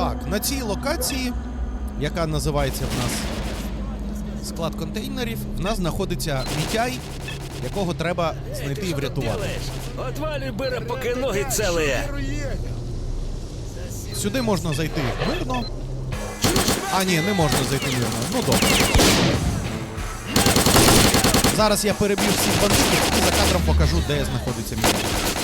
Так, на цій локації, яка називається в нас склад контейнерів, в нас знаходиться Мітяй, якого треба знайти і врятувати. Отвалі бира, поки ноги целые. Сюди можна зайти мирно. А, ні, не можна зайти мирно. Ну добре. Зараз я переб'ю всіх бандитів і за кадром покажу, де знаходиться Мітяй.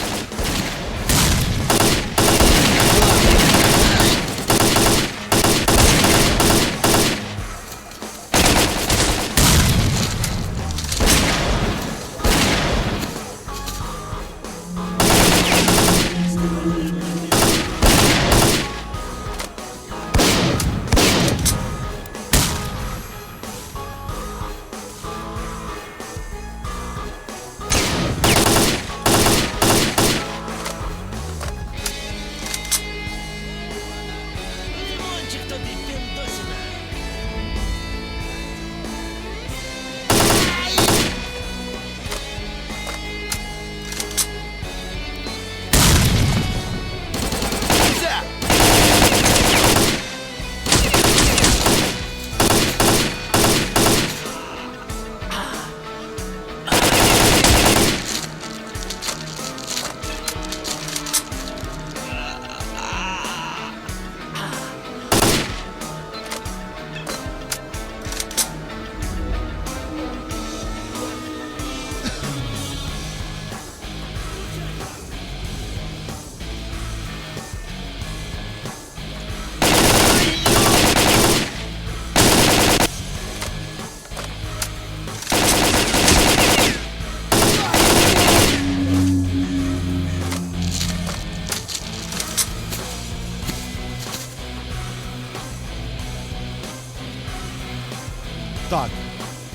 Так.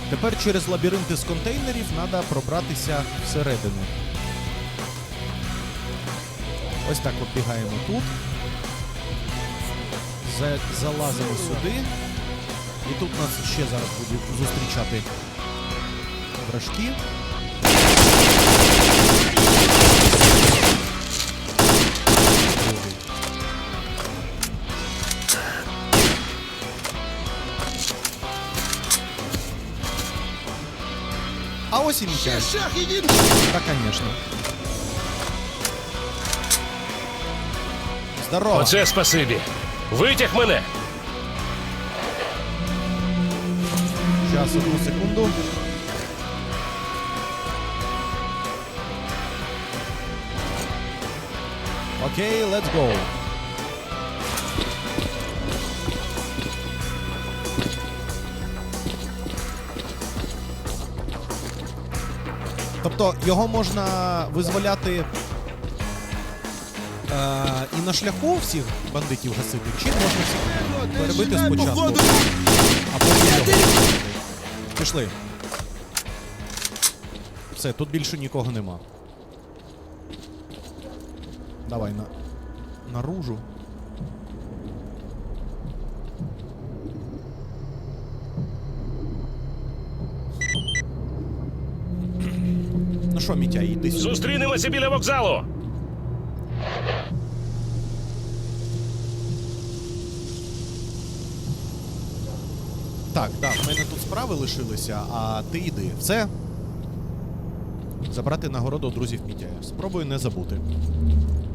Тепер через лабіринти з контейнерів треба пробратися всередину. Ось так оббігаємо тут. Залазимо сюди. І тут нас ще зараз будуть зустрічати вражки. А ось і Мітяй. Так, конечно. Здорово. Оце спасибі. Витяг мене. Сейчас, одну секунду. Окей, let's go. Тобто його можна визволяти е, і на шляху всіх бандитів гасити, чи можна всіх перебити спочатку. А потім. Пішли. Все, тут більше нікого нема. Давай на. Наружу. Що, Мітя, йди сюди. Зустрінемося біля вокзалу. Так, так, в мене тут справи лишилися, а ти йди. Все. Забрати нагороду друзів Мітяя. Спробую не забути.